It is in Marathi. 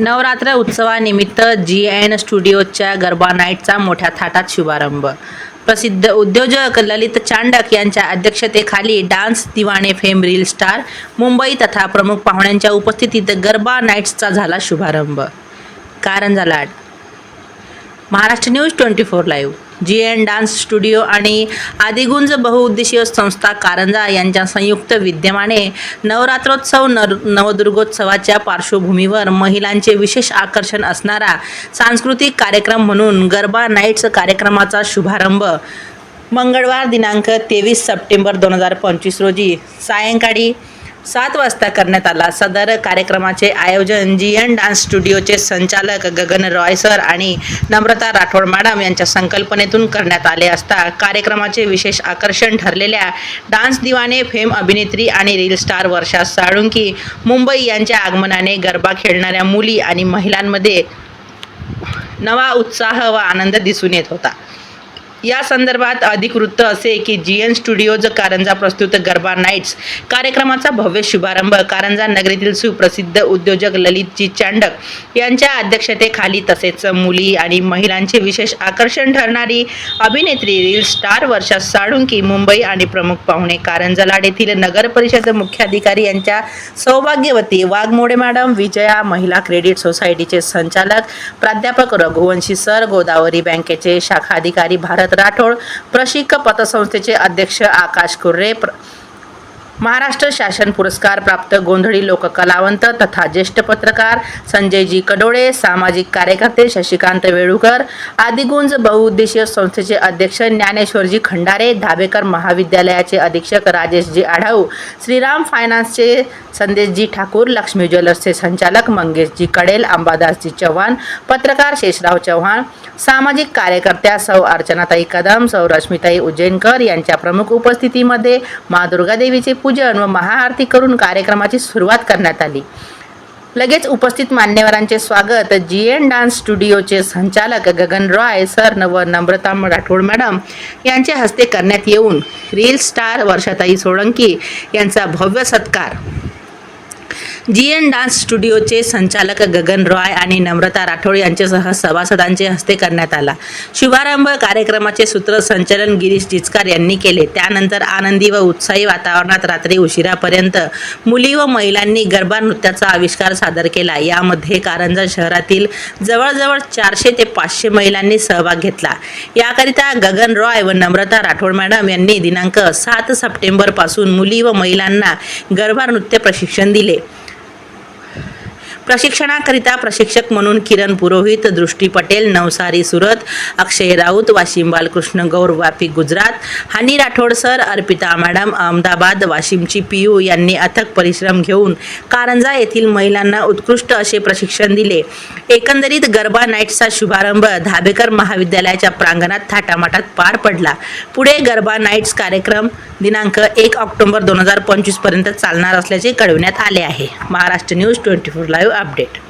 नवरात्र उत्सवानिमित्त जी एन स्टुडिओच्या गरबा नाईटचा मोठ्या थाटात शुभारंभ. प्रसिद्ध उद्योजक ललित चांडक यांच्या अध्यक्षतेखाली dance Deewane fame reel star Mumbai तथा प्रमुख पाहुण्यांच्या उपस्थितीत गरबा नाईट्सचा झाला शुभारंभ. कारण झाला Maharashtra news twenty four live. G N dance studio आणि आदिगुंज बहुउद्देशीय संस्था कारंजा यांच्या संयुक्त विद्यमाने नवरात्रोत्सव नर नवदुर्गोत्सवाच्या पार्श्वभूमीवर महिलांचे विशेष आकर्षण असणारा सांस्कृतिक कार्यक्रम म्हणून गरबा नाईट्स कार्यक्रमाचा शुभारंभ मंगळवार दिनांक तेवीस सप्टेंबर दोन हजार पंचवीस रोजी सायंकाळी सात वाजता करण्यात आला. सदर कार्यक्रमाचे आयोजन जी एन डान्स स्टुडिओचे संचालक गगन रॉय सर आणि नम्रता राठोड मॅडम यांच्या संकल्पनेतून करण्यात आले असता कार्यक्रमाचे विशेष आकर्षण ठरलेल्या डान्स दिवाने फेम अभिनेत्री आणि रील स्टार वर्षा साळुंकी मुंबई यांच्या आगमनाने गरबा खेळणाऱ्या मुली आणि महिलांमध्ये नवा उत्साह व आनंद दिसून येत होता. या संदर्भात अधिक वृत्त असे की जी एन स्टुडिओज कारंजा प्रस्तुत गरबा नाईट्स कार्यक्रमाचा भव्य शुभारंभ. कारंजा नगरीतील सुप्रसिद्ध उद्योजक ललितजी चांडक यांच्या अध्यक्षतेखाली तसेच मुली आणि महिलांचे विशेष आकर्षण ठरणारी अभिनेत्री रील स्टार वर्षा साळुंकी मुंबई आणि प्रमुख पाहुणे. कारंजा लाड येथील नगर परिषद मुख्याधिकारी यांच्या सौभाग्यवती वाघमोडे मॅडम विजया महिला क्रेडिट सोसायटीचे संचालक प्राध्यापक रघुवंशी सर गोदावरी बँकेचे शाखाधिकारी भारत राठोड प्रशिक पतसंस्थेचे अध्यक्ष आकाश कुर्रे प्र महाराष्ट्र शासन पुरस्कार प्राप्त गोंधळी लोककलावंत तथा ज्येष्ठ पत्रकार संजयजी कडोळे सामाजिक कार्यकर्ते शशिकांत वेळुकर आदिगुंज बहुउद्देशीय संस्थेचे अध्यक्ष ज्ञानेश्वरजी खंडारे धाबेकर महाविद्यालयाचे अधीक्षक राजेशजी आढाऊ श्रीराम फायनान्सचे संदेशजी ठाकूर लक्ष्मी ज्वेलर्सचे संचालक मंगेशजी कडेल अंबादासजी चव्हाण पत्रकार शेषराव चव्हाण सामाजिक कार्यकर्त्या सौ अर्चनाताई कदम सौ रश्मिताई उज्जैनकर यांच्या प्रमुख उपस्थितीमध्ये मा दुर्गादेवीचे पूजन व महाआरती करून कार्यक्रमाची सुरुवात करण्यात आली. लगेच उपस्थित मान्यवरांचे स्वागत. जी एन डान्स स्टुडिओचे संचालक गगन रॉय सर व नम्रता राठोड मॅडम यांच्या हस्ते करण्यात येऊन रील स्टार वर्षाताई सोळंकी यांचा भव्य सत्कार. जी एन डान्स स्टुडिओचे संचालक गगन रॉय आणि नम्रता राठोड यांच्यासह सभासदांचे हस्ते करण्यात आला. शुभारंभ कार्यक्रमाचे सूत्रसंचालन गिरीश जिचकार यांनी केले. त्यानंतर आनंदी व उत्साही वातावरणात रात्री उशिरापर्यंत मुली व महिलांनी गरबा नृत्याचा आविष्कार सादर केला. यामध्ये कारंजा शहरातील जवळजवळ चारशे ते पाचशे महिलांनी सहभाग घेतला. याकरिता गगन रॉय व नम्रता राठोड मॅडम यांनी दिनांक सात सप्टेंबरपासून मुली व महिलांना गरबा नृत्य प्रशिक्षण दिले. प्रशिक्षणाकरिता प्रशिक्षक म्हणून किरण पुरोहित दृष्टी पटेल नवसारी सुरत अक्षय राऊत वाशिम बालकृष्ण गौर वापी गुजरात हानी राठोड सर अर्पिता मॅडम अहमदाबाद वाशिमची पीयू यांनी अथक परिश्रम घेऊन कारंजा येथील महिलांना उत्कृष्ट असे प्रशिक्षण दिले. एकंदरीत गरबा नाईटचा शुभारंभ धाबेकर महाविद्यालयाच्या प्रांगणात थाटामाटात पार पडला. पुढे गरबा नाईट्स कार्यक्रम दिनांक एक ऑक्टोबर दोन हजार पंचवीसपर्यंत चालणार असल्याचे कळविण्यात आले आहे. Maharashtra news twenty four live update.